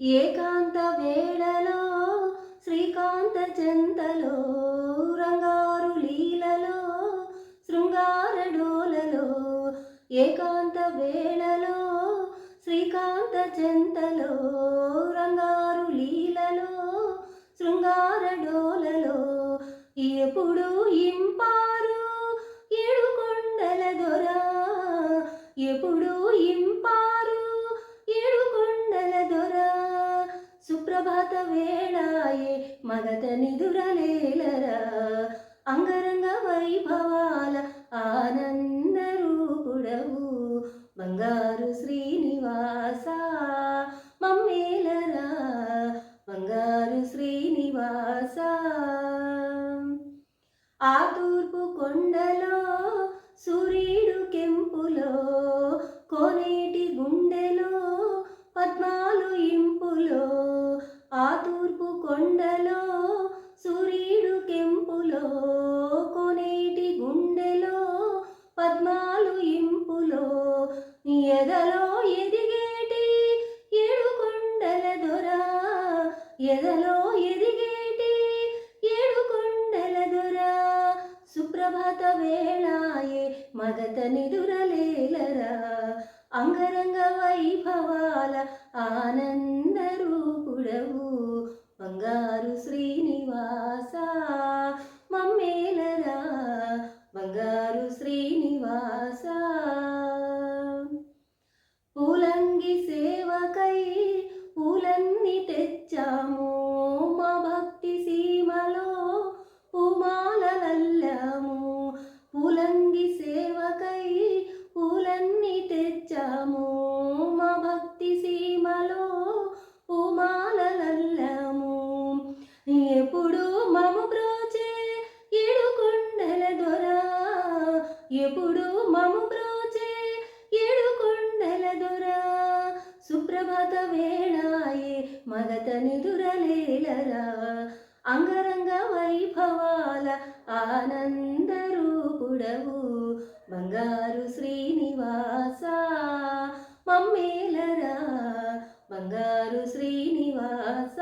ఏకాంత వేళలో శ్రీకాంత చెంతలో రంగారు లీలలో శృంగార డోలలో ఏకాంత వేళలో శ్రీకాంత చెంతలో రంగారు లీలలో శృంగార డోలలో ఎప్పుడు ఇంపారు? ఏడు కొండల దొర ఎప్పుడు సుప్రభాత వేళాయే మగత నిదురలేలరా అంగరంగ వైభవాల ఆనంద రూపుడవు. బంగారు శ్రీనివాస మమ్మేలరా. బంగారు శ్రీనివాస. ఆ తూర్పు కొండలో సూర్య కొండలో సూర్యుడు కెంపులో కొనేటి గుండెలో పద్మాలు ఇంపులో ఎదలో ఎదిగేటి ఏడు కొండల దొర. ఎదలో ఎదిగేటి ఏడు కొండల దొర. సుప్రభాత వేళాయే మగత నిదురలేలరా అంగరంగ వైభవాల ఆనందరూపుడవు. బంగారు శ్రీనివాస మమ్మేలరా. బంగారు శ్రీనివాస. పూలంగి సేవకై పూలన్నీ తెచ్చాము. మా భక్తి సీమలో పూమాలలల్లాము. పూలంగి సేవకై పూలన్నీ తెచ్చాము. ఎప్పుడు మము బ్రోచే ఏడు కొండల దొర. సుప్రభాత వేళాయే మగత దురలేలరా అంగరంగ వైభవాల ఆనంద రూపుడవు బంగారు శ్రీనివాస. మమ్మేలరా బంగారు శ్రీనివాస.